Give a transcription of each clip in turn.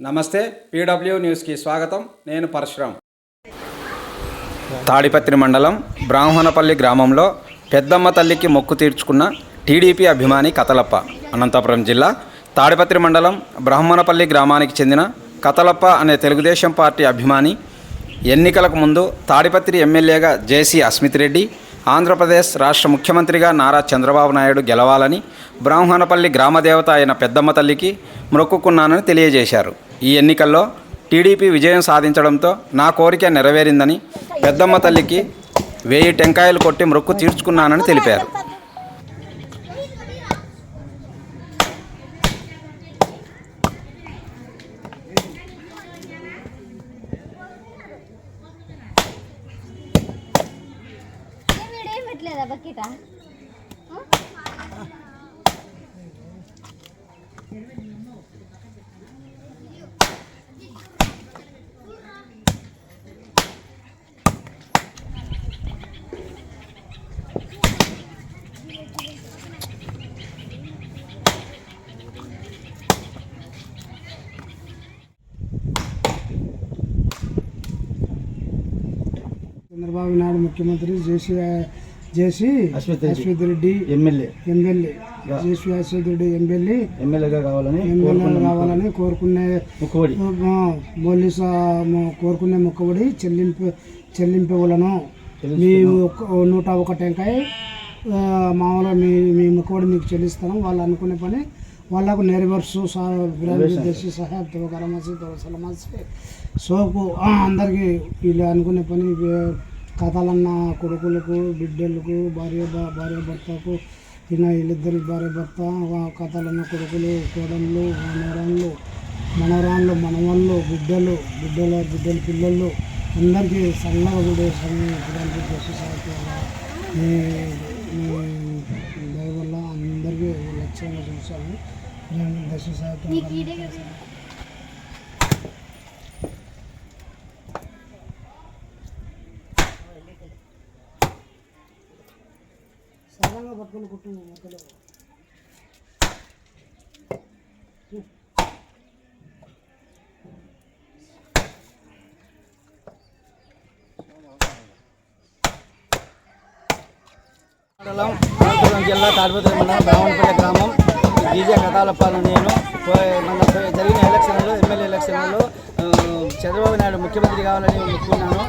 నమస్తే పీడబ్ల్యూ న్యూస్కి స్వాగతం. నేను పరశురామ్ తాడిపత్రి మండలం బ్రాహ్మణపల్లి గ్రామంలో పెద్దమ్మ తల్లికి మొక్కు తీర్చుకున్న టీడీపీ అభిమాని కతలప్ప అనంతపురం జిల్లా తాడిపత్రి మండలం బ్రాహ్మణపల్లి గ్రామానికి చెందిన కతలప్ప అనే తెలుగుదేశం పార్టీ అభిమాని ఎన్నికలకు ముందు తాడిపత్రి ఎమ్మెల్యేగా జేసీ అస్మిత్ రెడ్డి ఆంధ్రప్రదేశ్ రాష్ట్ర ముఖ్యమంత్రిగా నారా చంద్రబాబు నాయుడు గెలవాలని బ్రాహ్మణపల్లి గ్రామదేవత అయిన పెద్దమ్మ తల్లికి మొక్కుకున్నానని తెలియజేశారు. ఈ ఎన్నికల్లో టీడీపీ విజయం సాధించడంతో నా కోరిక నెరవేరిందని పెద్దమ్మ తల్లికి వెయ్యి టెంకాయలు కొట్టి మొక్కు తీర్చుకున్నానని తెలిపారు. పెట్టలేదా బకెటా చంద్రబాబు నాయుడు ముఖ్యమంత్రి JC JC Ashwath Reddy. MLA. MLA. JC Ashwath Reddy MLA. ఎమ్మెల్యేగా కావాలని ఎమ్మెల్యే కావాలని కోరుకునే ముక్కుబడి. పోలీసు కోరుకునే మొక్కబడి చెల్లింపు చెల్లింపవలను. మీ నూట ఒక టెంకాయ మామూలుగా మీ మీ మొక్కబడి మీకు చెల్లిస్తాను. వాళ్ళు అనుకునే పని వాళ్ళకు నెరవేర్చు దేశీ సహాయ. గరమసి సలమసి సోపు అందరికీ వీళ్ళు అనుకునే పని కథలన్న కొడుకులకు బిడ్డలకు భార్య భార్య భర్తకు తిన వీళ్ళిద్దరి భార్య భర్త కథలన్న కొడుకులు కోడళ్ళు మనవరాళ్ళు మనవరాళ్ళు మనవాళ్ళు బిడ్డలు బిడ్డల బిడ్డల పిల్లలు అందరికీ సన్నగా కూడా పిల్లలకి చేసి సాగుతారు మీ దయ వల్ల అందరికీ లక్ష్యంగా చూసాము దశ సాగుతాను సరళంగా పట్టుకొని కుట్టు మధ్యలో మండలం అనంతపురం జిల్లా తాడిపత్రి మండలం బ్రాహ్మణపల్లి గ్రామం. బీజే కథాలపాలను నేను. మన జరిగిన ఎలక్షన్లో ఎమ్మెల్యే ఎలక్షన్లలో చంద్రబాబు నాయుడు ముఖ్యమంత్రి కావాలని మొక్కున్నాను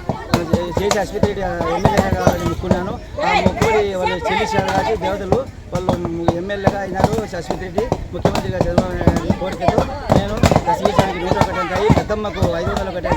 చేసి ఆసుపత్రి ఎమ్మెల్యేగా కావాలని మొక్కున్నాను ఆ మొక్కుడి వాళ్ళు చెల్లించారు కాబట్టి దేవతలు వాళ్ళు ఎమ్మెల్యేగా అయినారు అశ్వత్ రెడ్డి ముఖ్యమంత్రిగా నాయుడు కోరికతో నేను దశ నూట ఒకటి ఉంటాయి పెద్దమ్మకు ఐదు వందల ఒకటి